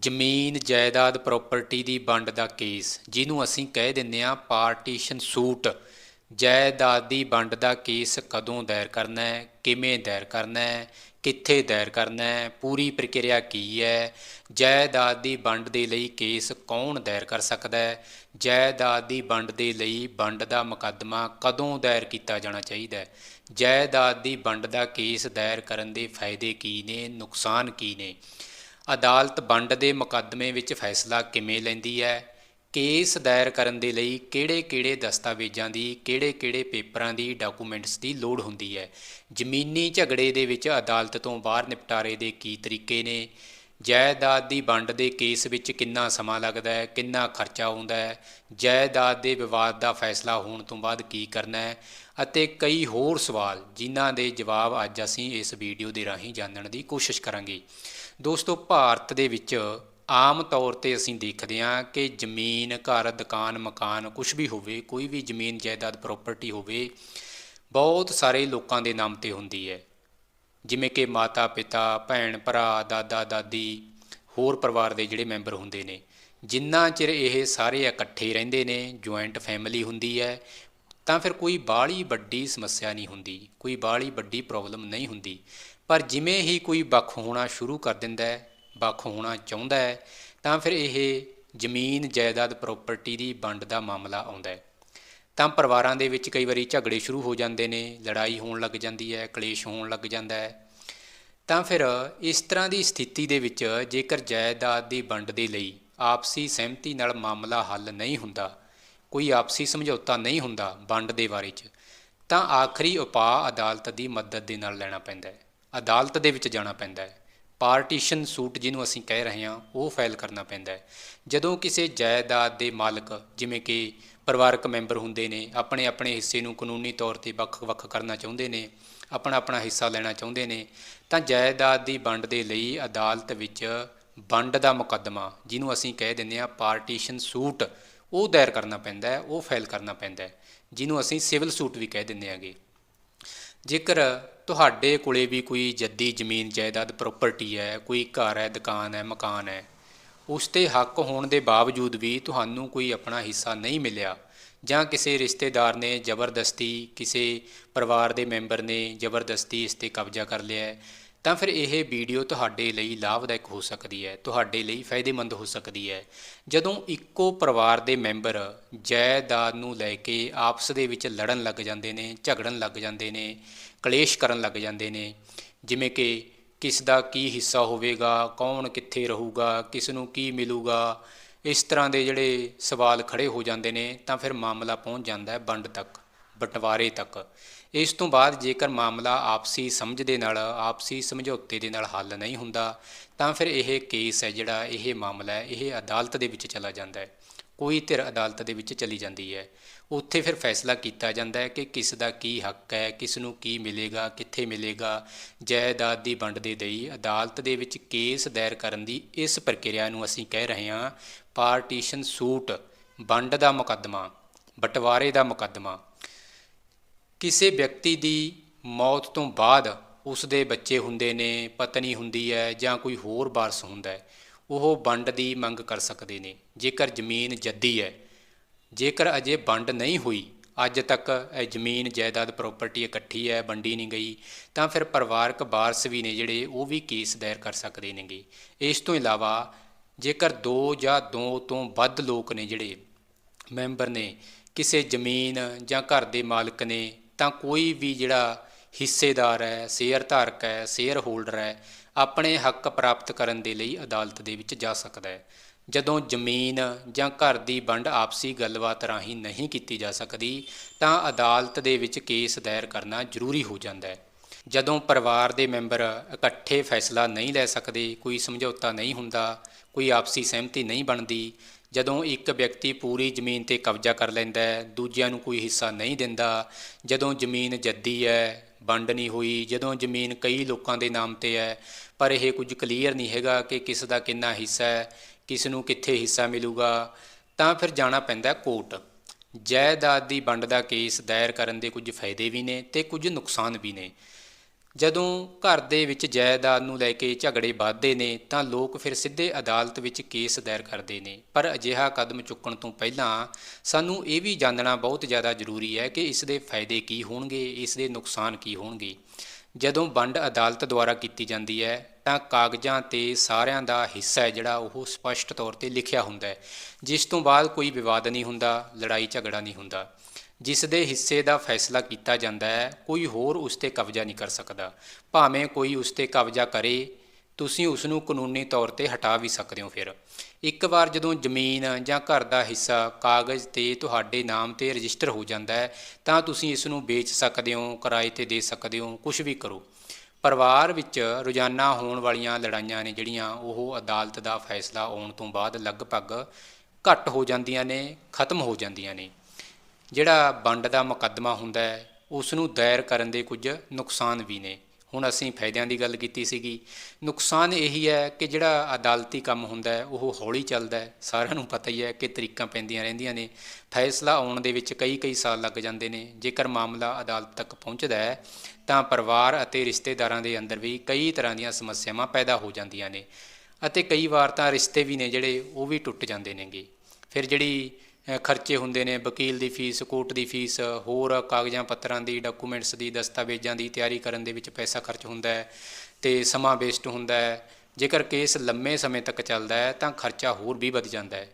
ਜ਼ਮੀਨ ਜਾਇਦਾਦ ਪ੍ਰਾਪਰਟੀ ਦੀ ਵੰਡ ਦਾ ਕੇਸ, ਜਿਹਨੂੰ ਅਸੀਂ ਕਹਿ ਦਿੰਦੇ ਆ ਪਾਰਟੀਸ਼ਨ ਸੂਟ ਜਾਇਦਾਦ ਦੀ ਵੰਡ ਦਾ ਕੇਸ ਕਦੋਂ ਦਾਇਰ ਕਰਨਾ ਹੈ, ਕਿਵੇਂ ਦਾਇਰ ਕਰਨਾ ਹੈ, ਕਿੱਥੇ ਦਾਇਰ ਕਰਨਾ ਹੈ, ਪੂਰੀ ਪ੍ਰਕਿਰਿਆ ਕੀ ਹੈ, ਜਾਇਦਾਦ ਦੀ ਵੰਡ ਦੇ ਲਈ ਕੇਸ ਕੌਣ ਦਾਇਰ ਕਰ ਸਕਦਾ ਹੈ, ਜਾਇਦਾਦ ਦੀ ਵੰਡ ਦੇ ਲਈ ਵੰਡ ਦਾ ਮੁਕੱਦਮਾ ਕਦੋਂ ਦਾਇਰ ਕੀਤਾ ਜਾਣਾ ਚਾਹੀਦਾ ਹੈ, ਜਾਇਦਾਦ ਦੀ ਵੰਡ ਦਾ ਕੇਸ ਦਾਇਰ ਕਰਨ ਦੇ ਫਾਇਦੇ ਕੀ ਨੇ, ਨੁਕਸਾਨ ਕੀ ਨੇ। ਅਦਾਲਤ ਵੰਡ ਦੇ ਮੁਕੱਦਮੇ ਵਿੱਚ ਫੈਸਲਾ ਕਿਵੇਂ ਲੈਂਦੀ ਹੈ? ਕੇਸ ਦਾਇਰ ਕਰਨ ਦੇ ਲਈ ਕਿਹੜੇ-ਕਿਹੜੇ ਦਸਤਾਵੇਜ਼ਾਂ ਦੀ, ਕਿਹੜੇ-ਕਿਹੜੇ ਪੇਪਰਾਂ ਦੀ ਡਾਕੂਮੈਂਟਸ ਦੀ ਲੋੜ ਹੁੰਦੀ ਹੈ? ਜ਼ਮੀਨੀ ਝਗੜੇ ਦੇ ਵਿੱਚ ਅਦਾਲਤ ਤੋਂ ਬਾਹਰ ਨਿਪਟਾਰੇ ਦੇ ਕੀ ਤਰੀਕੇ ਨੇ? ਜਾਇਦਾਦ ਦੀ ਵੰਡ ਦੇ ਕੇਸ ਵਿੱਚ ਕਿੰਨਾ ਸਮਾਂ ਲੱਗਦਾ ਹੈ? ਕਿੰਨਾ ਖਰਚਾ ਆਉਂਦਾ ਹੈ? ਜਾਇਦਾਦ ਦੇ ਵਿਵਾਦ ਦਾ ਫੈਸਲਾ ਹੋਣ ਤੋਂ ਬਾਅਦ ਕੀ ਕਰਨਾ ਹੈ? ਅਤੇ ਕਈ ਹੋਰ ਸਵਾਲ, ਜਿਨ੍ਹਾਂ ਦੇ ਜਵਾਬ ਅੱਜ ਅਸੀਂ ਇਸ ਵੀਡੀਓ ਦੇ ਰਾਹੀਂ ਜਾਣਨ ਦੀ ਕੋਸ਼ਿਸ਼ ਕਰਾਂਗੇ। ਦੋਸਤੋ, ਭਾਰਤ ਦੇ ਵਿੱਚ ਆਮ ਤੌਰ ਤੇ ਅਸੀਂ ਦੇਖਦੇ ਹਾਂ ਕਿ ਜ਼ਮੀਨ, ਘਰ, ਦੁਕਾਨ, ਮਕਾਨ ਕੁਝ ਵੀ ਹੋਵੇ, ਕੋਈ ਵੀ ਜ਼ਮੀਨ, ਜਾਇਦਾਦ ਪ੍ਰਾਪਰਟੀ ਹੋਵੇ, ਬਹੁਤ ਸਾਰੇ ਲੋਕਾਂ ਦੇ ਨਾਮ ਤੇ ਹੁੰਦੀ ਹੈ। ਜਿਵੇਂ ਕਿ ਮਾਤਾ ਪਿਤਾ ਭੈਣ ਭਰਾ ਦਾਦਾ, ਦਾਦੀ, ਹੋਰ ਪਰਿਵਾਰ ਦੇ ਜਿਹੜੇ ਮੈਂਬਰ ਹੁੰਦੇ ਨੇ, ਜਿੰਨਾ ਚਿਰ ਇਹ ਸਾਰੇ ਇਕੱਠੇ ਰਹਿੰਦੇ ਨੇ ਜੁਆਇੰਟ ਫੈਮਿਲੀ ਹੁੰਦੀ ਹੈ, ਤਾਂ ਫਿਰ ਕੋਈ ਬਾਹਲੀ ਵੱਡੀ ਸਮੱਸਿਆ ਨਹੀਂ ਹੁੰਦੀ, ਕੋਈ ਬਾਹਲੀ ਵੱਡੀ ਪ੍ਰੋਬਲਮ ਨਹੀਂ ਹੁੰਦੀ। ਪਰ ਜਿਵੇਂ ਹੀ ਕੋਈ ਵੱਖ ਹੋਣਾ ਸ਼ੁਰੂ ਕਰ ਦਿੰਦਾ ਹੈ ਵੱਖ ਹੋਣਾ ਚਾਹੁੰਦਾ ਹੈ, ਤਾਂ ਫਿਰ ਇਹ ਜ਼ਮੀਨ, ਜਾਇਦਾਦ ਪ੍ਰਾਪਰਟੀ ਦੀ ਵੰਡ ਦਾ ਮਾਮਲਾ ਆਉਂਦਾ ਹੈ। ਤਾਂ ਪਰਿਵਾਰਾਂ ਦੇ ਵਿੱਚ ਕਈ ਵਾਰੀ ਝਗੜੇ ਸ਼ੁਰੂ ਹੋ ਜਾਂਦੇ ਨੇ, ਲੜਾਈ ਹੋਣ ਲੱਗ ਜਾਂਦੀ ਹੈ, ਕਲੇਸ਼ ਹੋਣ ਲੱਗ ਜਾਂਦਾ ਹੈ। ਤਾਂ ਫਿਰ ਇਸ ਤਰ੍ਹਾਂ ਦੀ ਸਥਿਤੀ ਦੇ ਵਿੱਚ ਜੇਕਰ ਜਾਇਦਾਦ ਦੀ ਵੰਡ ਦੇ ਲਈ ਆਪਸੀ ਸਹਿਮਤੀ ਨਾਲ ਮਾਮਲਾ ਹੱਲ ਨਹੀਂ ਹੁੰਦਾ, ਕੋਈ ਆਪਸੀ ਸਮਝੌਤਾ ਨਹੀਂ ਹੁੰਦਾ ਵੰਡ ਦੇ ਬਾਰੇ 'ਚ, ਤਾਂ ਆਖਰੀ ਉਪਾਅ ਅਦਾਲਤ ਦੀ ਮਦਦ ਦੇ ਨਾਲ ਲੈਣਾ ਪੈਂਦਾ ਹੈ। ਅਦਾਲਤ ਦੇ ਵਿੱਚ ਜਾਣਾ ਪੈਂਦਾ ਹੈ। ਪਾਰਟੀਸ਼ਨ ਸੂਟ ਜਿਹਨੂੰ ਅਸੀਂ ਕਹਿ ਰਹੇ ਹਾਂ, ਉਹ ਫਾਈਲ ਕਰਨਾ ਪੈਂਦਾ ਹੈ। ਜਦੋਂ ਕਿਸੇ ਜਾਇਦਾਦ ਦੇ ਮਾਲਕ, ਜਿਵੇਂ ਕਿ ਪਰਿਵਾਰਕ ਮੈਂਬਰ ਹੁੰਦੇ ਨੇ, ਆਪਣੇ ਆਪਣੇ ਹਿੱਸੇ ਨੂੰ ਕਾਨੂੰਨੀ ਤੌਰ ਤੇ ਵੱਖ-ਵੱਖ ਕਰਨਾ ਚਾਹੁੰਦੇ ਨੇ, ਆਪਣਾ ਆਪਣਾ ਹਿੱਸਾ ਲੈਣਾ ਚਾਹੁੰਦੇ ਨੇ, ਤਾਂ ਜਾਇਦਾਦ ਦੀ ਵੰਡ ਦੇ ਲਈ ਅਦਾਲਤ ਵਿੱਚ ਵੰਡ ਦਾ ਮੁਕੱਦਮਾ, ਜਿਹਨੂੰ ਅਸੀਂ ਕਹਿ ਦਿੰਦੇ ਹਾਂ ਪਾਰਟੀਸ਼ਨ ਸੂਟ, ਉਹ ਦਾਇਰ ਕਰਨਾ ਪੈਂਦਾ ਹੈ, ਉਹ ਫਾਈਲ ਕਰਨਾ ਪੈਂਦਾ ਹੈ, ਜਿਹਨੂੰ ਅਸੀਂ ਸਿਵਲ ਸੂਟ ਵੀ ਕਹਿ ਦਿੰਦੇ ਹਾਂਗੇ। ਜੇਕਰ ਤੁਹਾਡੇ ਕੋਲੇ ਵੀ ਕੋਈ ਜੱਦੀ ਜ਼ਮੀਨ ਜਾਇਦਾਦ ਪ੍ਰਾਪਰਟੀ ਹੈ, ਕੋਈ ਘਰ ਹੈ, ਦੁਕਾਨ ਹੈ, ਮਕਾਨ ਹੈ, ਉਸ ਤੇ ਹੱਕ ਹੋਣ ਦੇ ਬਾਵਜੂਦ ਵੀ ਤੁਹਾਨੂੰ ਕੋਈ ਆਪਣਾ ਹਿੱਸਾ ਨਹੀਂ ਮਿਲਿਆ ਜਾਂ ਕਿਸੇ ਰਿਸ਼ਤੇਦਾਰ ਨੇ ਜ਼ਬਰਦਸਤੀ, ਕਿਸੇ ਪਰਿਵਾਰ ਦੇ ਮੈਂਬਰ ਨੇ ਜ਼ਬਰਦਸਤੀ ਇਸ ਤੇ ਕਬਜ਼ਾ ਕਰ ਲਿਆ ਹੈ ਤਾਂ ਫਿਰ ਇਹ ਵੀਡੀਓ ਤੁਹਾਡੇ ਲਈ ਲਾਭਦਾਇਕ ਹੋ ਸਕਦੀ ਹੈ, ਤੁਹਾਡੇ ਲਈ ਫਾਇਦੇਮੰਦ ਹੋ ਸਕਦੀ ਹੈ। ਜਦੋਂ ਇੱਕੋ ਪਰਿਵਾਰ ਦੇ ਮੈਂਬਰ ਜਾਇਦਾਦ ਨੂੰ ਲੈ ਕੇ ਆਪਸ ਦੇ ਵਿੱਚ ਲੜਨ ਲੱਗ ਜਾਂਦੇ ਨੇ, ਝਗੜਨ ਲੱਗ ਜਾਂਦੇ ਨੇ, ਕਲੇਸ਼ ਕਰਨ ਲੱਗ ਜਾਂਦੇ ਨੇ, ਜਿਵੇਂ ਕਿ ਕਿਸ ਦਾ ਕੀ ਹਿੱਸਾ ਹੋਵੇਗਾ, ਕੌਣ ਕਿੱਥੇ ਰਹੂਗਾ, ਕਿਸ ਨੂੰ ਕੀ ਮਿਲੂਗਾ, ਇਸ ਤਰ੍ਹਾਂ ਦੇ ਜਿਹੜੇ ਸਵਾਲ ਖੜੇ ਹੋ ਜਾਂਦੇ ਨੇ, ਤਾਂ ਫਿਰ ਮਾਮਲਾ ਪਹੁੰਚ ਜਾਂਦਾ ਹੈ ਵੰਡ ਤੱਕ, ਬਟਵਾਰੇ ਤੱਕ। ਇਸ ਤੋਂ ਬਾਅਦ ਜੇਕਰ ਮਾਮਲਾ ਆਪਸੀ ਸਮਝ ਦੇ ਨਾਲ, ਆਪਸੀ ਸਮਝੌਤੇ ਦੇ ਨਾਲ ਹੱਲ ਨਹੀਂ ਹੁੰਦਾ, ਤਾਂ ਫਿਰ ਇਹ ਕੇਸ ਹੈ ਜਿਹੜਾ ਇਹ ਮਾਮਲਾ ਹੈ, ਇਹ ਅਦਾਲਤ ਦੇ ਵਿੱਚ ਚਲਾ ਜਾਂਦਾ ਹੈ। ਕੋਈ ਧਿਰ ਅਦਾਲਤ ਦੇ ਵਿੱਚ ਚਲੀ ਜਾਂਦੀ ਹੈ। ਉੱਥੇ ਫਿਰ ਫੈਸਲਾ ਕੀਤਾ ਜਾਂਦਾ ਹੈ ਕਿ ਕਿਸ ਦਾ ਕੀ ਹੱਕ ਹੈ, ਕਿਸ ਨੂੰ ਕੀ ਮਿਲੇਗਾ, ਕਿੱਥੇ ਮਿਲੇਗਾ। ਜਾਇਦਾਦ ਦੀ ਵੰਡ ਦੇ ਲਈ ਅਦਾਲਤ ਦੇ ਵਿੱਚ ਕੇਸ ਦਾਇਰ ਕਰਨ ਦੀ ਇਸ ਪ੍ਰਕਿਰਿਆ ਨੂੰ ਅਸੀਂ ਕਹਿ ਰਹੇ ਹਾਂ, ਪਾਰਟੀਸ਼ਨ ਸੂਟ, ਵੰਡ ਦਾ ਮੁਕੱਦਮਾ, ਬਟਵਾਰੇ ਦਾ ਮੁਕੱਦਮਾ। ਕਿਸੇ ਵਿਅਕਤੀ ਦੀ ਮੌਤ ਤੋਂ ਬਾਅਦ ਉਸ ਦੇ ਬੱਚੇ ਹੁੰਦੇ ਨੇ, ਪਤਨੀ ਹੁੰਦੀ ਹੈ ਜਾਂ ਕੋਈ ਹੋਰ ਵਾਰਸ ਹੁੰਦਾ ਹੈ, ਉਹ ਵੰਡ ਦੀ ਮੰਗ ਕਰ ਸਕਦੇ ਨੇ। ਜੇਕਰ ਜ਼ਮੀਨ ਜੱਦੀ ਹੈ, ਜੇਕਰ ਅਜੇ ਵੰਡ ਨਹੀਂ ਹੋਈ, ਅੱਜ ਤੱਕ ਇਹ ਜ਼ਮੀਨ ਜਾਇਦਾਦ ਪ੍ਰਾਪਰਟੀ ਇਕੱਠੀ ਹੈ, ਵੰਡੀ ਨਹੀਂ ਗਈ, ਤਾਂ ਫਿਰ ਪਰਿਵਾਰਕ ਵਾਰਸ ਵੀ ਨੇ ਜਿਹੜੇ ਉਹ ਵੀ ਕੇਸ ਦਾਇਰ ਕਰ ਸਕਦੇ ਨੇਗੇ। ਇਸ ਤੋਂ ਇਲਾਵਾ ਜੇਕਰ ਦੋ ਜਾਂ ਦੋ ਤੋਂ ਵੱਧ ਲੋਕ ਨੇ ਜਿਹੜੇ ਮੈਂਬਰ ਨੇ, ਕਿਸੇ ਜ਼ਮੀਨ ਜਾਂ ਘਰ ਦੇ ਮਾਲਕ ਨੇ ਤਾਂ ਕੋਈ ਵੀ ਜਿਹੜਾ ਹਿੱਸੇਦਾਰ ਹੈ ਸ਼ੇਅਰ ਧਾਰਕ ਹੈ ਸ਼ੇਅਰ ਹੋਲਡਰ ਹੈ, ਆਪਣੇ ਹੱਕ ਪ੍ਰਾਪਤ ਕਰਨ ਦੇ ਲਈ ਅਦਾਲਤ ਦੇ ਵਿੱਚ ਜਾ ਸਕਦਾ ਹੈ। ਜਦੋਂ ਜ਼ਮੀਨ ਜਾਂ ਘਰ ਦੀ ਵੰਡ ਆਪਸੀ ਗੱਲਬਾਤ ਰਾਹੀਂ ਨਹੀਂ ਕੀਤੀ ਜਾ ਸਕਦੀ, ਤਾਂ ਅਦਾਲਤ ਦੇ ਵਿੱਚ ਕੇਸ ਦਾਇਰ ਕਰਨਾ ਜ਼ਰੂਰੀ ਹੋ ਜਾਂਦਾ ਹੈ। ਜਦੋਂ ਪਰਿਵਾਰ ਦੇ ਮੈਂਬਰ ਇਕੱਠੇ ਫੈਸਲਾ ਨਹੀਂ ਲੈ ਸਕਦੇ, ਕੋਈ ਸਮਝੌਤਾ ਨਹੀਂ ਹੁੰਦਾ, ਕੋਈ ਆਪਸੀ ਸਹਿਮਤੀ ਨਹੀਂ ਬਣਦੀ ਜਦੋਂ ਇੱਕ ਵਿਅਕਤੀ ਪੂਰੀ ਜ਼ਮੀਨ ਤੇ ਕਬਜ਼ਾ ਕਰ ਲੈਂਦਾ ਹੈ, ਦੂਜਿਆਂ ਨੂੰ ਕੋਈ ਹਿੱਸਾ ਨਹੀਂ ਦਿੰਦਾ, ਜਦੋਂ ਜ਼ਮੀਨ ਜੱਦੀ ਹੈ, ਵੰਡ ਨਹੀਂ ਹੋਈ, ਜਦੋਂ ਜ਼ਮੀਨ ਕਈ ਲੋਕਾਂ ਦੇ ਨਾਮ ਤੇ ਹੈ, ਪਰ ਇਹ ਕੁਝ ਕਲੀਅਰ ਨਹੀਂ ਹੈਗਾ ਕਿ ਕਿਸ ਦਾ ਕਿੰਨਾ ਹਿੱਸਾ ਹੈ, ਕਿਸ ਨੂੰ ਕਿੱਥੇ ਹਿੱਸਾ ਮਿਲੂਗਾ, ਤਾਂ ਫਿਰ ਜਾਣਾ ਪੈਂਦਾ ਕੋਰਟ। ਜਾਇਦਾਦ ਦੀ ਵੰਡ ਦਾ ਕੇਸ ਦਾਇਰ ਕਰਨ ਦੇ ਕੁਝ ਫਾਇਦੇ ਵੀ ਨੇ ਤੇ ਕੁਝ ਨੁਕਸਾਨ ਵੀ ਨੇ। ਜਦੋਂ ਘਰ ਦੇ ਵਿੱਚ ਜਾਇਦਾਦ ਨੂੰ ਲੈ ਕੇ ਝਗੜੇ ਵੱਧਦੇ ਨੇ, ਤਾਂ ਲੋਕ ਫਿਰ ਸਿੱਧੇ ਅਦਾਲਤ ਵਿੱਚ ਕੇਸ ਦਾਇਰ ਕਰਦੇ ਨੇ। ਪਰ ਅਜਿਹਾ ਕਦਮ ਚੁੱਕਣ ਤੋਂ ਪਹਿਲਾਂ ਸਾਨੂੰ ਇਹ ਵੀ ਜਾਣਨਾ ਬਹੁਤ ਜ਼ਿਆਦਾ ਜ਼ਰੂਰੀ ਹੈ ਕਿ ਇਸ ਦੇ ਫਾਇਦੇ ਕੀ ਹੋਣਗੇ, ਇਸ ਦੇ ਨੁਕਸਾਨ ਕੀ ਹੋਣਗੇ। ਜਦੋਂ ਵੰਡ ਅਦਾਲਤ ਦੁਆਰਾ ਕੀਤੀ ਜਾਂਦੀ ਹੈ, ਤਾਂ ਕਾਗਜ਼ਾਂ ਤੇ ਸਾਰਿਆਂ ਦਾ ਹਿੱਸਾ ਹੈ ਜਿਹੜਾ ਉਹ ਸਪਸ਼ਟ ਤੌਰ ਤੇ ਲਿਖਿਆ ਹੁੰਦਾ ਹੈ। ਜਿਸ ਤੋਂ ਬਾਅਦ ਕੋਈ ਵਿਵਾਦ ਨਹੀਂ ਹੁੰਦਾ, ਲੜਾਈ ਝਗੜਾ ਨਹੀਂ ਹੁੰਦਾ। ਜਿਸ ਦੇ ਹਿੱਸੇ ਦਾ ਫੈਸਲਾ ਕੀਤਾ ਜਾਂਦਾ ਹੈ, ਕੋਈ ਹੋਰ ਉਸ ਤੇ ਕਬਜ਼ਾ ਨਹੀਂ ਕਰ ਸਕਦਾ। ਭਾਵੇਂ ਕੋਈ ਉਸ ਤੇ ਕਬਜ਼ਾ ਕਰੇ, ਤੁਸੀਂ ਉਸ ਨੂੰ ਕਾਨੂੰਨੀ ਤੌਰ ਤੇ ਹਟਾ ਵੀ ਸਕਦੇ ਹੋ ਫਿਰ। ਇੱਕ ਵਾਰ ਜਦੋਂ ਜ਼ਮੀਨ ਜਾਂ ਘਰ ਦਾ ਹਿੱਸਾ, ਕਾਗਜ਼ ਤੇ ਤੁਹਾਡੇ ਨਾਮ ਤੇ ਰਜਿਸਟਰ ਹੋ ਜਾਂਦਾ ਹੈ, ਤਾਂ ਤੁਸੀਂ ਇਸ ਨੂੰ ਵੇਚ ਸਕਦੇ ਹੋ, ਕਿਰਾਏ ਤੇ ਦੇ ਸਕਦੇ ਹੋ ਕੁਝ ਵੀ ਕਰੋ। ਪਰਿਵਾਰ ਵਿੱਚ ਰੋਜ਼ਾਨਾ ਹੋਣ ਵਾਲੀਆਂ ਲੜਾਈਆਂ ਨੇ ਜਿਹੜੀਆਂ, ਉਹ ਅਦਾਲਤ ਦਾ ਫੈਸਲਾ ਆਉਣ ਤੋਂ ਬਾਅਦ ਲਗਭਗ ਘੱਟ ਹੋ ਜਾਂਦੀਆਂ ਨੇ, ਖਤਮ ਹੋ ਜਾਂਦੀਆਂ ਨੇ। ਜਿਹੜਾ ਵੰਡ ਦਾ ਮੁਕੱਦਮਾ ਹੁੰਦਾ ਹੈ ਉਸ ਨੂੰ ਦਾਇਰ ਕਰਨ ਦੇ ਕੁਝ ਨੁਕਸਾਨ ਵੀ ਨੇ। ਹੁਣ ਅਸੀਂ ਫਾਇਦਿਆਂ ਦੀ ਗੱਲ ਕੀਤੀ ਸੀਗੀ। ਨੁਕਸਾਨ ਇਹੀ ਹੈ ਕਿ ਜਿਹੜਾ ਅਦਾਲਤੀ ਕੰਮ ਹੁੰਦਾ ਹੈ, ਉਹ ਹੌਲੀ ਚੱਲਦਾ ਹੈ। ਸਾਰਿਆਂ ਨੂੰ ਪਤਾ ਹੀ ਹੈ ਕਿ ਤਰੀਕਾਂ ਪੈਂਦੀਆਂ ਰਹਿੰਦੀਆਂ ਨੇ। ਫੈਸਲਾ ਆਉਣ ਦੇ ਵਿੱਚ ਕਈ ਕਈ ਸਾਲ ਲੱਗ ਜਾਂਦੇ ਨੇ। ਜੇਕਰ ਮਾਮਲਾ ਅਦਾਲਤ ਤੱਕ ਪਹੁੰਚਦਾ ਹੈ, ਤਾਂ ਪਰਿਵਾਰ ਅਤੇ ਰਿਸ਼ਤੇਦਾਰਾਂ ਦੇ ਅੰਦਰ ਵੀ ਕਈ ਤਰ੍ਹਾਂ ਦੀਆਂ ਸਮੱਸਿਆਵਾਂ ਪੈਦਾ ਹੋ ਜਾਂਦੀਆਂ ਨੇ। ਅਤੇ ਕਈ ਵਾਰ ਤਾਂ ਰਿਸ਼ਤੇ ਵੀ ਨੇ ਜਿਹੜੇ, ਉਹ ਵੀ ਟੁੱਟ ਜਾਂਦੇ ਨੇਗੇ। ਫਿਰ ਜਿਹੜੀ ਖਰਚੇ ਹੁੰਦੇ ਨੇ, ਵਕੀਲ ਦੀ ਫੀਸ, ਕੋਰਟ ਦੀ ਫੀਸ, ਹੋਰ ਕਾਗਜ਼ਾਂ, ਪੱਤਰਾਂ ਦੀ, ਡਾਕੂਮੈਂਟਸ ਦੀ, ਦਸਤਾਵੇਜ਼ਾਂ ਦੀ ਤਿਆਰੀ ਕਰਨ ਦੇ ਵਿੱਚ ਪੈਸਾ ਖਰਚ ਹੁੰਦਾ ਹੈ ਤੇ ਸਮਾਂ ਵੇਸਟ ਹੁੰਦਾ ਹੈ। ਜੇਕਰ ਕੇਸ ਲੰਮੇ ਸਮੇਂ ਤੱਕ ਚੱਲਦਾ ਹੈ, ਤਾਂ ਖਰਚਾ ਹੋਰ ਵੀ ਵੱਧ ਜਾਂਦਾ ਹੈ।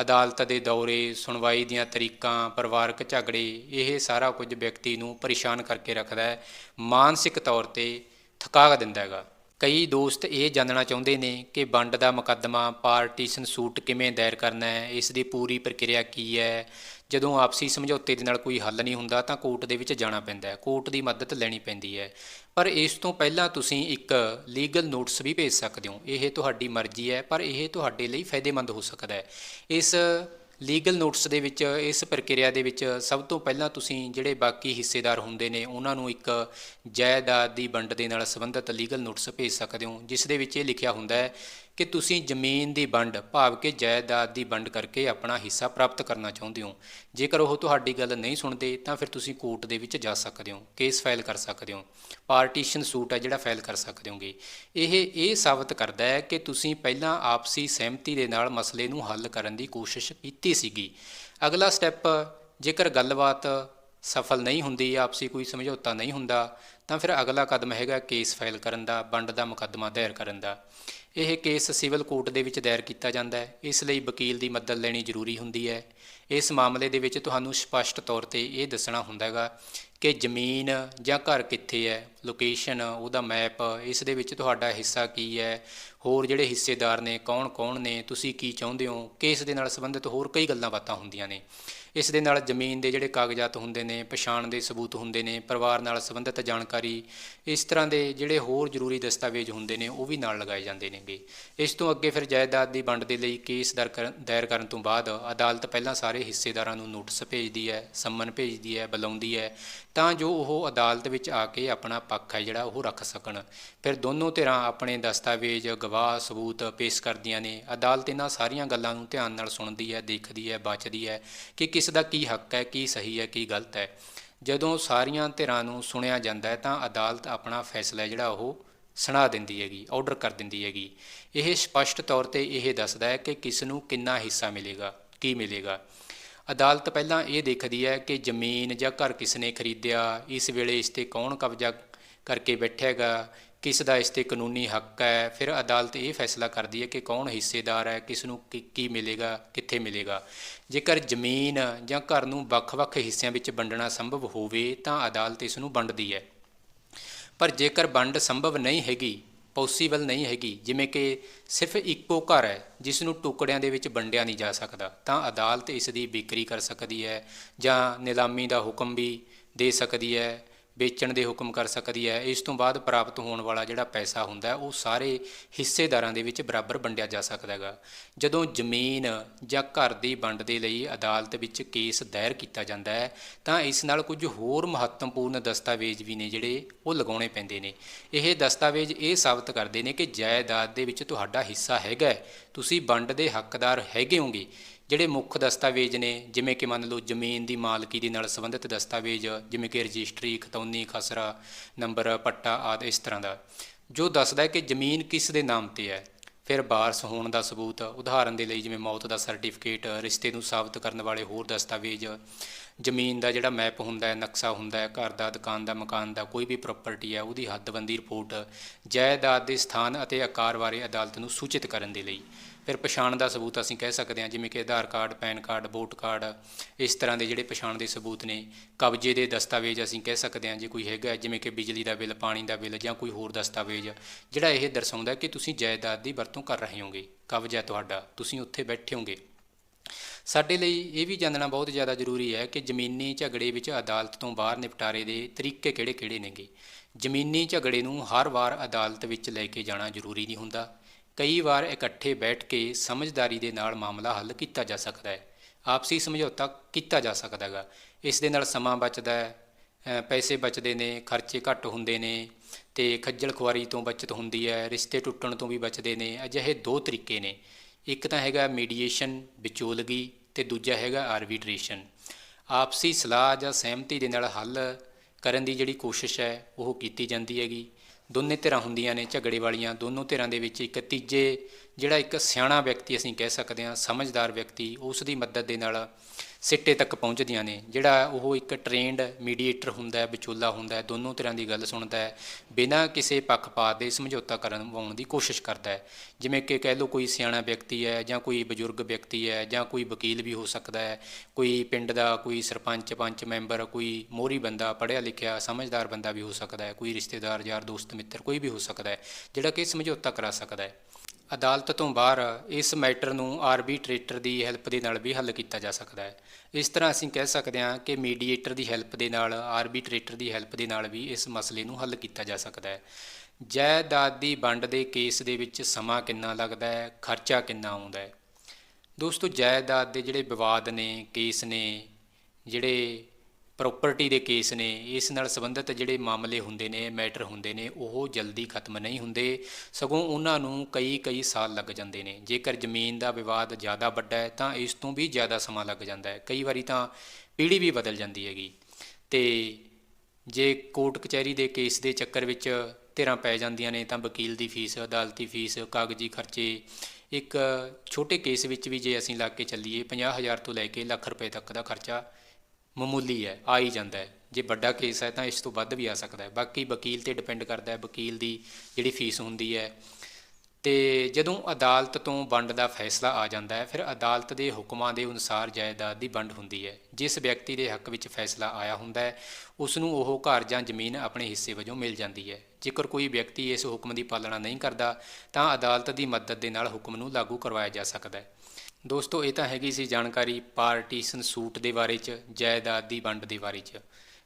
ਅਦਾਲਤ ਦੇ ਦੌਰੇ, ਸੁਣਵਾਈ ਦੀਆਂ ਤਰੀਕਾਂ, ਪਰਿਵਾਰਕ ਝਗੜੇ, ਇਹ ਸਾਰਾ ਕੁਝ ਵਿਅਕਤੀ ਨੂੰ ਪਰੇਸ਼ਾਨ ਕਰਕੇ ਰੱਖਦਾ ਹੈ। ਮਾਨਸਿਕ ਤੌਰ ਤੇ ਥਕਾ ਦਿੰਦਾ ਹੈਗਾ। ਕਈ ਦੋਸਤ ਇਹ ਜਾਣਨਾ ਚਾਹੁੰਦੇ ਨੇ ਕਿ ਵੰਡ ਦਾ ਮੁਕੱਦਮਾ ਪਾਰਟੀਸ਼ਨ ਸੂਟ ਕਿਵੇਂ ਦਾਇਰ ਕਰਨਾ ਹੈ, ਇਸ ਦੀ ਪੂਰੀ ਪ੍ਰਕਿਰਿਆ ਕੀ ਹੈ? ਜਦੋਂ ਆਪਸੀ ਸਮਝੌਤੇ ਦੇ ਨਾਲ ਕੋਈ ਹੱਲ ਨਹੀਂ ਹੁੰਦਾ ਤਾਂ ਕੋਰਟ ਦੇ ਵਿੱਚ ਜਾਣਾ ਪੈਂਦਾ ਹੈ, ਕੋਰਟ ਦੀ ਮਦਦ ਲੈਣੀ ਪੈਂਦੀ ਹੈ। ਪਰ ਇਸ ਤੋਂ ਪਹਿਲਾਂ ਤੁਸੀਂ ਇੱਕ ਲੀਗਲ ਨੋਟਿਸ ਵੀ ਭੇਜ ਸਕਦੇ ਹੋ। ਇਹ ਤੁਹਾਡੀ ਮਰਜ਼ੀ ਹੈ, ਪਰ ਇਹ ਤੁਹਾਡੇ ਲਈ ਫਾਇਦੇਮੰਦ ਹੋ ਸਕਦਾ ਹੈ। ਇਸ ਲੀਗਲ ਨੋਟਿਸ ਦੇ ਵਿੱਚ, ਇਸ ਪ੍ਰਕਿਰਿਆ ਦੇ ਵਿੱਚ ਸਭ ਤੋਂ ਪਹਿਲਾਂ ਤੁਸੀਂ ਜਿਹੜੇ ਬਾਕੀ ਹਿੱਸੇਦਾਰ ਹੁੰਦੇ ਨੇ, ਉਹਨਾਂ ਨੂੰ ਇੱਕ ਜਾਇਦਾਦ ਦੀ ਵੰਡ ਦੇ ਨਾਲ ਸੰਬੰਧਿਤ ਲੀਗਲ ਨੋਟਿਸ ਭੇਜ ਸਕਦੇ ਹੋ, ਜਿਸ ਦੇ ਵਿੱਚ ਇਹ ਲਿਖਿਆ ਹੁੰਦਾ ਹੈ ਕਿ ਤੁਸੀਂ ਜ਼ਮੀਨ ਦੀ ਵੰਡ, ਭਾਵ ਕਿ ਜਾਇਦਾਦ ਦੀ ਵੰਡ ਕਰਕੇ ਆਪਣਾ ਹਿੱਸਾ ਪ੍ਰਾਪਤ ਕਰਨਾ ਚਾਹੁੰਦੇ ਹੋ। ਜੇਕਰ ਉਹ ਤੁਹਾਡੀ ਗੱਲ ਨਹੀਂ ਸੁਣਦੇ, ਤਾਂ ਫਿਰ ਤੁਸੀਂ ਕੋਰਟ ਦੇ ਵਿੱਚ ਜਾ ਸਕਦੇ ਹੋ, ਕੇਸ ਫਾਈਲ ਕਰ ਸਕਦੇ ਹੋ, ਪਾਰਟੀਸ਼ਨ ਸੂਟ ਹੈ ਜਿਹੜਾ ਫਾਈਲ ਕਰ ਸਕਦੇ ਹੋਗੇ। ਇਹ ਇਹ ਸਾਬਤ ਕਰਦਾ ਹੈ ਕਿ ਤੁਸੀਂ ਪਹਿਲਾਂ ਆਪਸੀ ਸਹਿਮਤੀ ਦੇ ਨਾਲ ਮਸਲੇ ਨੂੰ ਹੱਲ ਕਰਨ ਦੀ ਕੋਸ਼ਿਸ਼ ਕੀਤੀ ਸੀਗੀ। ਅਗਲਾ ਸਟੈਪ, ਜੇਕਰ ਗੱਲਬਾਤ ਸਫਲ ਨਹੀਂ ਹੁੰਦੀ ਆਪਸੀ ਕੋਈ ਸਮਝੌਤਾ ਨਹੀਂ ਹੁੰਦਾ ਤਾਂ ਫਿਰ ਅਗਲਾ ਕਦਮ ਹੈਗਾ ਕੇਸ ਫਾਈਲ ਕਰਨ ਦਾ, ਵੰਡ ਦਾ ਮੁਕੱਦਮਾ ਦਾਇਰ ਕਰਨ ਦਾ। ਇਹ ਕੇਸ ਸਿਵਲ ਕੋਰਟ ਦੇ ਵਿੱਚ ਦਾਇਰ ਕੀਤਾ ਜਾਂਦਾ ਹੈ। ਇਸ ਲਈ ਵਕੀਲ ਦੀ ਮਦਦ ਲੈਣੀ ਜ਼ਰੂਰੀ ਹੁੰਦੀ ਹੈ। ਇਸ ਮਾਮਲੇ ਦੇ ਵਿੱਚ ਤੁਹਾਨੂੰ ਸਪਸ਼ਟ ਤੌਰ ਤੇ ਇਹ ਦੱਸਣਾ ਹੁੰਦਾ ਹੈਗਾ ਕਿ ਜ਼ਮੀਨ ਜਾਂ ਘਰ ਕਿੱਥੇ ਹੈ, ਲੋਕੇਸ਼ਨ, ਉਹਦਾ ਮੈਪ, ਇਸ ਦੇ ਵਿੱਚ ਤੁਹਾਡਾ ਹਿੱਸਾ ਕੀ ਹੈ, ਹੋਰ ਜਿਹੜੇ ਹਿੱਸੇਦਾਰ ਨੇ, ਕੌਣ-ਕੌਣ ਨੇ, ਤੁਸੀਂ ਕੀ ਚਾਹੁੰਦੇ ਹੋ, ਕੇਸ ਦੇ ਨਾਲ ਸੰਬੰਧਿਤ ਹੋਰ ਕਈ ਗੱਲਾਂ ਬਾਤਾਂ ਹੁੰਦੀਆਂ ਨੇ। ਇਸ ਦੇ ਨਾਲ ਜ਼ਮੀਨ ਦੇ ਜਿਹੜੇ ਕਾਗਜ਼ਾਤ ਹੁੰਦੇ ਨੇ, ਪਛਾਣ ਦੇ ਸਬੂਤ ਹੁੰਦੇ ਨੇ, ਪਰਿਵਾਰ ਨਾਲ ਸੰਬੰਧਿਤ ਜਾਣਕਾਰੀ, ਇਸ ਤਰ੍ਹਾਂ ਦੇ ਜਿਹੜੇ ਹੋਰ ਜ਼ਰੂਰੀ ਦਸਤਾਵੇਜ਼ ਹੁੰਦੇ ਨੇ, ਉਹ ਵੀ ਨਾਲ ਲਗਾਏ ਜਾਂਦੇ ਨੇਗੇ। ਇਸ ਤੋਂ ਅੱਗੇ ਫਿਰ ਜਾਇਦਾਦ ਦੀ ਵੰਡ ਦੇ ਲਈ ਕੇਸ ਦਰ ਕਰਨ- ਦਾਇਰ ਕਰਨ ਤੋਂ ਬਾਅਦ ਅਦਾਲਤ ਪਹਿਲਾਂ ਸਾਰੇ ਹਿੱਸੇਦਾਰਾਂ ਨੂੰ ਨੋਟਿਸ ਭੇਜਦੀ ਹੈ, ਸੰਮਨ ਭੇਜਦੀ ਹੈ, ਬੁਲਾਉਂਦੀ ਹੈ, ਤਾਂ ਜੋ ਉਹ ਅਦਾਲਤ ਵਿੱਚ ਆ ਕੇ ਆਪਣਾ ਪੱਖ ਹੈ ਜਿਹੜਾ, ਉਹ ਰੱਖ ਸਕਣ। ਫਿਰ ਦੋਨੋਂ ਧਿਰਾਂ ਆਪਣੇ ਦਸਤਾਵੇਜ਼, ਗਵਾਹ, ਸਬੂਤ ਪੇਸ਼ ਕਰਦੀਆਂ ਨੇ। ਅਦਾਲਤ ਇਹਨਾਂ ਸਾਰੀਆਂ ਗੱਲਾਂ ਨੂੰ ਧਿਆਨ ਨਾਲ ਸੁਣਦੀ ਹੈ, ਦੇਖਦੀ ਹੈ, ਬਚਦੀ ਹੈ ਕਿ ਕਿਸ ਦਾ ਕੀ ਹੱਕ ਹੈ, ਕੀ ਸਹੀ ਹੈ, ਕੀ ਗਲਤ ਹੈ? ਜਦੋਂ ਸਾਰੀਆਂ ਧਿਰਾਂ ਨੂੰ ਸੁਣਿਆ ਜਾਂਦਾ ਹੈ, ਤਾਂ ਅਦਾਲਤ ਆਪਣਾ ਫੈਸਲਾ ਜਿਹੜਾ ਉਹ ਸੁਣਾ ਦਿੰਦੀ ਹੈਗੀ ਆਰਡਰ ਕਰ ਦਿੰਦੀ ਹੈਗੀ। ਇਹ ਸਪਸ਼ਟ ਤੌਰ ਤੇ ਇਹ ਦੱਸਦਾ ਹੈ ਕਿ ਕਿਸ ਨੂੰ ਕਿੰਨਾ ਹਿੱਸਾ ਮਿਲੇਗਾ, ਕੀ ਮਿਲੇਗਾ। ਅਦਾਲਤ ਪਹਿਲਾਂ ਇਹ ਦੇਖਦੀ ਹੈ ਕਿ ਜ਼ਮੀਨ ਜਾਂ ਘਰ ਕਿਸ ਨੇ ਖਰੀਦਿਆ, ਇਸ ਵੇਲੇ ਇਸ ਤੇ ਕੌਣ ਕਬਜ਼ਾ ਕਰਕੇ ਬੈਠੇਗਾ ਕਿਸ ਦਾ ਇਸ ਤੇ ਕਾਨੂੰਨੀ ਹੱਕ ਹੈ? ਫਿਰ ਅਦਾਲਤ ਇਹ ਫੈਸਲਾ ਕਰਦੀ ਹੈ ਕਿ ਕੌਣ ਹਿੱਸੇਦਾਰ ਹੈ, ਕਿਸ ਨੂੰ ਕੀ ਕੀ ਮਿਲੇਗਾ, ਕਿੱਥੇ ਮਿਲੇਗਾ। ਜੇਕਰ ਜ਼ਮੀਨ ਜਾਂ ਘਰ ਨੂੰ ਵੱਖ-ਵੱਖ ਹਿੱਸਿਆਂ ਵਿੱਚ ਵੰਡਣਾ ਸੰਭਵ ਹੋਵੇ, ਤਾਂ ਅਦਾਲਤ ਇਸ ਨੂੰ ਵੰਡਦੀ ਹੈ। ਪਰ ਜੇਕਰ ਵੰਡ ਸੰਭਵ ਨਹੀਂ ਹੈਗੀ, ਪੋਸੀਬਲ ਨਹੀਂ ਹੈਗੀ, ਜਿਵੇਂ ਕਿ ਸਿਰਫ ਇੱਕੋ ਘਰ ਹੈ, ਜਿਸ ਨੂੰ ਟੁਕੜਿਆਂ ਦੇ ਵਿੱਚ ਵੰਡਿਆ ਨਹੀਂ ਜਾ ਸਕਦਾ, ਤਾਂ ਅਦਾਲਤ ਇਸ ਦੀ ਵਿਕਰੀ ਕਰ ਸਕਦੀ ਹੈ ਜਾਂ ਨਿਲਾਮੀ ਦਾ ਹੁਕਮ ਵੀ ਦੇ ਸਕਦੀ ਹੈ। ਵੇਚਣ ਦੇ ਹੁਕਮ ਕਰ ਸਕਦੀ ਹੈ, ਇਸ ਤੋਂ ਬਾਅਦ ਪ੍ਰਾਪਤ ਹੋਣ ਵਾਲਾ ਜਿਹੜਾ ਪੈਸਾ ਹੁੰਦਾ ਉਹ ਸਾਰੇ ਹਿੱਸੇਦਾਰਾਂ ਦੇ ਵਿੱਚ ਬਰਾਬਰ ਵੰਡਿਆ ਜਾ ਸਕਦਾ ਹੈਗਾ। ਜਦੋਂ ਜ਼ਮੀਨ ਜਾਂ ਘਰ ਦੀ ਵੰਡ ਦੇ ਲਈ ਅਦਾਲਤ ਵਿੱਚ ਕੇਸ ਦਾਇਰ ਕੀਤਾ ਜਾਂਦਾ ਹੈ, ਤਾਂ ਇਸ ਨਾਲ ਕੁਝ ਹੋਰ ਮਹੱਤਵਪੂਰਨ ਦਸਤਾਵੇਜ਼ ਵੀ ਨੇ ਜਿਹੜੇ ਉਹ ਲਗਾਉਣੇ ਪੈਂਦੇ ਨੇ। ਇਹ ਦਸਤਾਵੇਜ਼ ਇਹ ਸਾਬਤ ਕਰਦੇ ਨੇ ਕਿ ਜਾਇਦਾਦ ਦੇ ਵਿੱਚ ਤੁਹਾਡਾ ਹਿੱਸਾ ਹੈਗਾ ਤੁਸੀਂ ਵੰਡ ਦੇ ਹੱਕਦਾਰ ਹੈਗੇ ਹੋਗੇ। ਜਿਹੜੇ ਮੁੱਖ ਦਸਤਾਵੇਜ਼ ਨੇ, ਜਿਵੇਂ ਕਿ ਮੰਨ ਲਓ ਜ਼ਮੀਨ ਦੀ ਮਾਲਕੀ ਦੇ ਨਾਲ ਸੰਬੰਧਿਤ ਦਸਤਾਵੇਜ਼, ਜਿਵੇਂ ਕਿ ਰਜਿਸਟਰੀ, ਖਤੌਨੀ, ਖਸਰਾ, ਨੰਬਰ, ਪੱਟਾ ਆਦਿ ਇਸ ਤਰ੍ਹਾਂ ਦਾ। ਜੋ ਦੱਸਦਾ ਹੈ ਕਿ ਜ਼ਮੀਨ ਕਿਸ ਦੇ ਨਾਮ ਤੇ ਹੈ, ਫਿਰ ਵਾਰਸ ਹੋਣ ਦਾ ਸਬੂਤ, ਉਦਾਹਰਨ ਦੇ ਲਈ ਜਿਵੇਂ ਮੌਤ ਦਾ ਸਰਟੀਫਿਕੇਟ, ਰਿਸ਼ਤੇ ਨੂੰ ਸਾਬਤ ਕਰਨ ਵਾਲੇ ਹੋਰ ਦਸਤਾਵੇਜ਼ ਜ਼ਮੀਨ ਦਾ ਜਿਹੜਾ ਮੈਪ ਹੁੰਦਾ ਹੈ, ਨਕਸ਼ਾ ਹੁੰਦਾ ਹੈ, ਘਰ ਦਾ, ਦੁਕਾਨ ਦਾ, ਮਕਾਨ ਦਾ, ਕੋਈ ਵੀ ਪ੍ਰਾਪਰਟੀ ਹੈ, ਉਹਦੀ ਹੱਦਬੰਦੀ ਰਿਪੋਰਟ ਜਾਇਦਾਦ ਦੇ ਸਥਾਨ ਅਤੇ ਆਕਾਰ ਬਾਰੇ ਅਦਾਲਤ ਨੂੰ ਸੂਚਿਤ ਕਰਨ ਦੇ ਲਈ। ਫਿਰ ਪਛਾਣ ਦਾ ਸਬੂਤ ਅਸੀਂ ਕਹਿ ਸਕਦੇ ਹਾਂ, ਜਿਵੇਂ ਕਿ Aadhaar card, PAN card vote card ਇਸ ਤਰ੍ਹਾਂ ਦੇ ਜਿਹੜੇ ਪਛਾਣ ਦੇ ਸਬੂਤ ਨੇ, ਕਬਜ਼ੇ ਦੇ ਦਸਤਾਵੇਜ਼ ਅਸੀਂ ਕਹਿ ਸਕਦੇ ਹਾਂ, ਜੇ ਕੋਈ ਹੈਗਾ ਜਿਵੇਂ ਕਿ ਬਿਜਲੀ ਦਾ ਬਿੱਲ, ਪਾਣੀ ਦਾ ਬਿੱਲ ਜਾਂ ਕੋਈ ਹੋਰ ਦਸਤਾਵੇਜ਼, ਜਿਹੜਾ ਇਹ ਦਰਸਾਉਂਦਾ ਕਿ ਤੁਸੀਂ ਜਾਇਦਾਦ ਦੀ ਵਰਤੋਂ ਕਰ ਰਹੇ ਹੋਗੇ, ਕਬਜ਼ਾ ਤੁਹਾਡਾ, ਤੁਸੀਂ ਉੱਥੇ ਬੈਠੇ ਹੋਗੇ। ਸਾਡੇ ਲਈ ਇਹ ਵੀ ਜਾਣਨਾ ਬਹੁਤ ਜ਼ਿਆਦਾ ਜ਼ਰੂਰੀ ਹੈ ਕਿ ਜ਼ਮੀਨੀ ਝਗੜੇ ਵਿੱਚ ਅਦਾਲਤ ਤੋਂ ਬਾਹਰ ਨਿਪਟਾਰੇ ਦੇ ਤਰੀਕੇ ਕਿਹੜੇ-ਕਿਹੜੇ ਨੇਗੇ? ਜ਼ਮੀਨੀ ਝਗੜੇ ਨੂੰ ਹਰ ਵਾਰ ਅਦਾਲਤ ਵਿੱਚ ਲੈ ਕੇ ਜਾਣਾ ਜ਼ਰੂਰੀ ਨਹੀਂ ਹੁੰਦਾ। ਕਈ ਵਾਰ ਇਕੱਠੇ ਬੈਠ ਕੇ ਸਮਝਦਾਰੀ ਦੇ ਨਾਲ ਮਾਮਲਾ ਹੱਲ ਕੀਤਾ ਜਾ ਸਕਦਾ ਹੈ। ਆਪਸੀ ਸਮਝੌਤਾ ਕੀਤਾ ਜਾ ਸਕਦਾ ਹੈਗਾ। ਇਸ ਦੇ ਨਾਲ ਸਮਾਂ ਬਚਦਾ ਹੈ ਪੈਸੇ ਬਚਦੇ ਨੇ, ਖਰਚੇ ਘੱਟ ਹੁੰਦੇ ਨੇ ਤੇ ਖੱਜਲ ਖੁਆਰੀ ਤੋਂ ਬਚਤ ਹੁੰਦੀ ਹੈ, ਰਿਸ਼ਤੇ ਟੁੱਟਣ ਤੋਂ ਵੀ ਬਚਦੇ ਨੇ, ਅਜਿਹੇ ਦੋ ਤਰੀਕੇ ਨੇ। ਇੱਕ ਤਾਂ ਹੈਗਾ ਮੀਡੀਏਸ਼ਨ ਵਿਚੋਲਗੀ ਤੇ ਦੂਜਾ ਹੈਗਾ ਆਰਬਿਟ੍ਰੇਸ਼ਨ ਆਪਸੀ ਸਲਾਹ ਜਾਂ ਸਹਿਮਤੀ ਦੇ ਨਾਲ ਹੱਲ ਕਰਨ ਦੀ ਜਿਹੜੀ ਕੋਸ਼ਿਸ਼ ਹੈ, ਉਹ ਕੀਤੀ ਜਾਂਦੀ ਹੈਗੀ। ਦੋਨੇ ਧਿਰਾਂ ਹੁੰਦੀਆਂ ਨੇ, ਝਗੜੇ ਵਾਲੀਆਂ। ਦੋਨੋਂ ਧਿਰਾਂ ਦੇ ਵਿੱਚ ਇੱਕ ਤੀਜੇ, ਜਿਹੜਾ ਇੱਕ ਸਿਆਣਾ ਵਿਅਕਤੀ ਅਸੀਂ ਕਹਿ ਸਕਦੇ ਹਾਂ, ਸਮਝਦਾਰ ਵਿਅਕਤੀ, ਉਸ ਦੀ ਮਦਦ ਦੇ ਨਾਲ ਸਿੱਟੇ ਤੱਕ ਪਹੁੰਚਦੀਆਂ ਨੇ। ਜਿਹੜਾ ਉਹ ਇੱਕ ਟ੍ਰੇਨਡ ਮੀਡੀਏਟਰ ਹੁੰਦਾ ਹੈ, ਵਿਚੋਲਾ ਹੁੰਦਾ ਹੈ, ਦੋਨੋਂ ਤਰ੍ਹਾਂ ਦੀ ਗੱਲ ਸੁਣਦਾ ਹੈ। ਬਿਨਾਂ ਕਿਸੇ ਪੱਖਪਾਤ ਦੇ ਸਮਝੌਤਾ ਕਰਵਾਉਣ ਦੀ ਕੋਸ਼ਿਸ਼ ਕਰਦਾ ਹੈ। ਜਿਵੇਂ ਕਿ ਕਹਿ ਲਓ ਕੋਈ ਸਿਆਣਾ ਵਿਅਕਤੀ ਹੈ ਜਾਂ ਕੋਈ ਬਜ਼ੁਰਗ ਵਿਅਕਤੀ ਹੈ ਜਾਂ ਕੋਈ ਵਕੀਲ ਵੀ ਹੋ ਸਕਦਾ ਹੈ। ਕੋਈ ਪਿੰਡ ਦਾ ਕੋਈ ਸਰਪੰਚ, ਪੰਚ ਮੈਂਬਰ, ਕੋਈ ਮੋਹਰੀ ਬੰਦਾ, ਪੜ੍ਹਿਆ ਲਿਖਿਆ, ਸਮਝਦਾਰ ਬੰਦਾ ਵੀ ਹੋ ਸਕਦਾ ਹੈ। ਕੋਈ ਰਿਸ਼ਤੇਦਾਰ, ਯਾਰ, ਦੋਸਤ, ਮਿੱਤਰ, ਕੋਈ ਵੀ ਹੋ ਸਕਦਾ ਹੈ, ਜਿਹੜਾ ਕਿ ਸਮਝੌਤਾ ਕਰਾ ਸਕਦਾ ਹੈ। ਅਦਾਲਤ ਤੋਂ ਬਾਹਰ ਇਸ ਮੈਟਰ ਨੂੰ ਆਰਬੀਟ੍ਰੇਟਰ ਦੀ ਹੈਲਪ ਦੇ ਨਾਲ ਵੀ ਹੱਲ ਕੀਤਾ ਜਾ ਸਕਦਾ ਹੈ। ਇਸ ਤਰ੍ਹਾਂ ਅਸੀਂ ਕਹਿ ਸਕਦੇ ਹਾਂ ਕਿ ਮੀਡੀਏਟਰ ਦੀ ਹੈਲਪ ਦੇ ਨਾਲ ਆਰਬੀਟਰੇਟਰ ਦੀ ਹੈਲਪ ਦੇ ਨਾਲ ਵੀ ਇਸ ਮਸਲੇ ਨੂੰ ਹੱਲ ਕੀਤਾ ਜਾ ਸਕਦਾ ਹੈ। ਜਾਇਦਾਦ ਦੀ ਵੰਡ ਦੇ ਕੇਸ ਦੇ ਵਿੱਚ ਸਮਾਂ ਕਿੰਨਾ ਲੱਗਦਾ ਹੈ, ਖਰਚਾ ਕਿੰਨਾ ਆਉਂਦਾ ਹੈ? ਦੋਸਤੋ, ਜਾਇਦਾਦ ਦੇ ਜਿਹੜੇ ਵਿਵਾਦ ਨੇ ਕੇਸ ਨੇ, ਜਿਹੜੇ ਪ੍ਰਾਪਰਟੀ ਦੇ ਕੇਸ ਨੇ, ਇਸ ਨਾਲ ਸੰਬੰਧਿਤ ਜਿਹੜੇ ਮਾਮਲੇ ਹੁੰਦੇ ਨੇ ਮੈਟਰ ਹੁੰਦੇ ਨੇ, ਉਹ ਜਲਦੀ ਖਤਮ ਨਹੀਂ ਹੁੰਦੇ। ਸਗੋਂ ਉਹਨਾਂ ਨੂੰ ਕਈ ਕਈ ਸਾਲ ਲੱਗ ਜਾਂਦੇ ਨੇ। ਜੇਕਰ ਜ਼ਮੀਨ ਦਾ ਵਿਵਾਦ ਜ਼ਿਆਦਾ ਵੱਡਾ ਹੈ, ਤਾਂ ਇਸ ਤੋਂ ਵੀ ਜ਼ਿਆਦਾ ਸਮਾਂ ਲੱਗ ਜਾਂਦਾ ਹੈ। ਕਈ ਵਾਰੀ ਤਾਂ ਪੀੜ੍ਹੀ ਵੀ ਬਦਲ ਜਾਂਦੀ ਹੈਗੀ। ਤੇ ਜੇ ਕੋਰਟ ਕਚਹਿਰੀ ਦੇ ਕੇਸ ਦੇ ਚੱਕਰ ਵਿੱਚ ਧਿਰਾਂ ਪੈ ਜਾਂਦੀਆਂ ਨੇ, ਤਾਂ ਵਕੀਲ ਦੀ ਫੀਸ, ਅਦਾਲਤੀ ਫੀਸ, ਕਾਗਜ਼ੀ ਖਰਚੇ, ਇੱਕ ਛੋਟੇ ਕੇਸ ਵਿੱਚ ਵੀ ਜੇ ਅਸੀਂ ਲਾ ਕੇ ਚੱਲੀਏ 50000 ਤੋਂ ਲੈ ਕੇ ਲੱਖ ਰੁਪਏ ਤੱਕ ਦਾ ਖਰਚਾ ਮਾਮੂਲੀ ਹੈ, ਆ ਹੀ ਜਾਂਦਾ ਹੈ। ਜੇ ਵੱਡਾ ਕੇਸ ਹੈ ਤਾਂ ਇਸ ਤੋਂ ਵੱਧ ਵੀ ਆ ਸਕਦਾ ਹੈ। ਬਾਕੀ ਵਕੀਲ ਤੇ ਡਿਪੈਂਡ ਕਰਦਾ ਹੈ, ਵਕੀਲ ਦੀ ਜਿਹੜੀ ਫੀਸ ਹੁੰਦੀ ਹੈ। ਤੇ ਜਦੋਂ ਅਦਾਲਤ ਤੋਂ ਵੰਡ ਦਾ ਫੈਸਲਾ ਆ ਜਾਂਦਾ ਹੈ, ਫਿਰ ਅਦਾਲਤ ਦੇ ਹੁਕਮਾਂ ਦੇ ਅਨੁਸਾਰ ਜਾਇਦਾਦ ਦੀ ਵੰਡ ਹੁੰਦੀ ਹੈ। ਜਿਸ ਵਿਅਕਤੀ ਦੇ ਹੱਕ ਵਿੱਚ ਫੈਸਲਾ ਆਇਆ ਹੁੰਦਾ ਹੈ, ਉਸ ਨੂੰ ਉਹ ਘਰ ਜਾਂ ਜ਼ਮੀਨ ਆਪਣੇ ਹਿੱਸੇ ਵਜੋਂ ਮਿਲ ਜਾਂਦੀ ਹੈ। ਜੇਕਰ ਕੋਈ ਵਿਅਕਤੀ ਇਸ ਹੁਕਮ ਦੀ ਪਾਲਣਾ ਨਹੀਂ ਕਰਦਾ, ਤਾਂ ਅਦਾਲਤ ਦੀ ਮਦਦ ਦੇ ਨਾਲ ਹੁਕਮ ਨੂੰ ਲਾਗੂ ਕਰਵਾਇਆ ਜਾ ਸਕਦਾ ਹੈ। ਦੋਸਤੋ, ਇਹ ਤਾਂ ਹੈਗੀ ਸੀ ਜਾਣਕਾਰੀ ਪਾਰਟੀਸ਼ਨ ਸੂਟ ਦੇ ਬਾਰੇ ਚ, ਜਾਇਦਾਦ ਦੀ ਵੰਡ ਦੇ ਬਾਰੇ ਚ।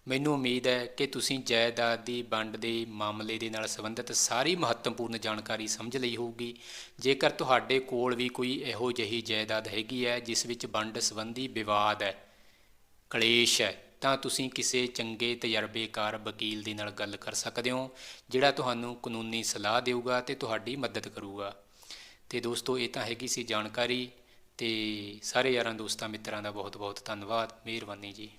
ਮੈਨੂੰ ਉਮੀਦ ਹੈ ਕਿ ਤੁਸੀਂ ਜਾਇਦਾਦ ਦੀ ਵੰਡ ਦੇ ਮਾਮਲੇ ਦੇ ਨਾਲ ਸੰਬੰਧਿਤ ਸਾਰੀ ਮਹੱਤਵਪੂਰਨ ਜਾਣਕਾਰੀ ਸਮਝ ਲਈ ਹੋਊਗੀ। ਜੇਕਰ ਤੁਹਾਡੇ ਕੋਲ ਵੀ ਕੋਈ ਇਹੋ ਜਿਹੀ ਜਾਇਦਾਦ ਹੈਗੀ ਹੈ, ਜਿਸ ਵਿੱਚ ਵੰਡ ਸੰਬੰਧੀ ਵਿਵਾਦ ਹੈ, ਕਲੇਸ਼ ਹੈ, ਤਾਂ ਤੁਸੀਂ ਕਿਸੇ ਚੰਗੇ ਤਜਰਬੇਕਾਰ ਵਕੀਲ ਦੇ ਨਾਲ ਗੱਲ ਕਰ ਸਕਦੇ ਹੋ, ਜਿਹੜਾ ਤੁਹਾਨੂੰ ਕਾਨੂੰਨੀ ਸਲਾਹ ਦੇਊਗਾ ਤੇ ਤੁਹਾਡੀ ਮਦਦ ਕਰੂਗਾ। ਤੇ ਦੋਸਤੋ, ਇਹ ਤਾਂ ਹੈਗੀ ਸੀ ਜਾਣਕਾਰੀ ਤੇ ਸਾਰੇ ਯਾਰਾਂ ਦੋਸਤਾਂ ਮਿੱਤਰਾਂ ਦਾ ਬਹੁਤ ਬਹੁਤ ਧੰਨਵਾਦ। ਮਿਹਰਬਾਨੀ ਜੀ।